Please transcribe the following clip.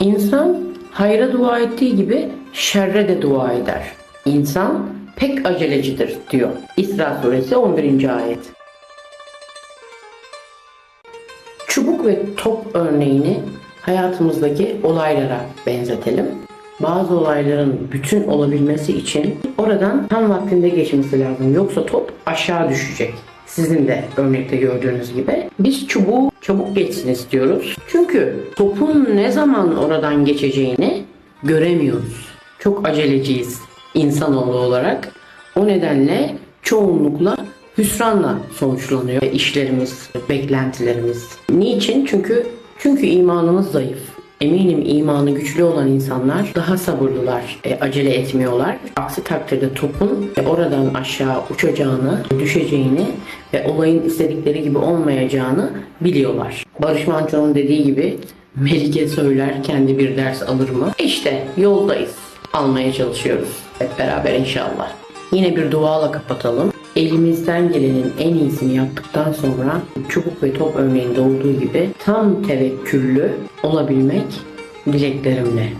İnsan hayra dua ettiği gibi şerre de dua eder. İnsan pek acelecidir diyor. İsra suresi 11. ayet. Çubuk ve top örneğini hayatımızdaki olaylara benzetelim. Bazı olayların bütün olabilmesi için oradan tam vaktinde geçmesi lazım. Yoksa top aşağı düşecek. Sizin de örnekte gördüğünüz gibi. Biz çubuğu çabuk geçsin istiyoruz. Çünkü topun ne zaman oradan geçeceğini göremiyoruz. Çok aceleciyiz insanoğlu olarak. O nedenle çoğunlukla hüsranla sonuçlanıyor işlerimiz, beklentilerimiz. Niçin? Çünkü çünkü imanımız zayıf. Eminim imanı güçlü olan insanlar daha sabırlılar, e, acele etmiyorlar. Aksi takdirde topun e, oradan aşağı uçacağını, düşeceğini ve olayın istedikleri gibi olmayacağını biliyorlar. Barış Manço'nun dediği gibi Melike söyler kendi bir ders alır mı? İşte yoldayız. Almaya çalışıyoruz. Hep beraber inşallah. Yine bir duayla kapatalım. Elimizden gelenin en iyisini yaptıktan sonra çubuk ve top örneğinde olduğu gibi tam tevekküllü olabilmek dileklerimle.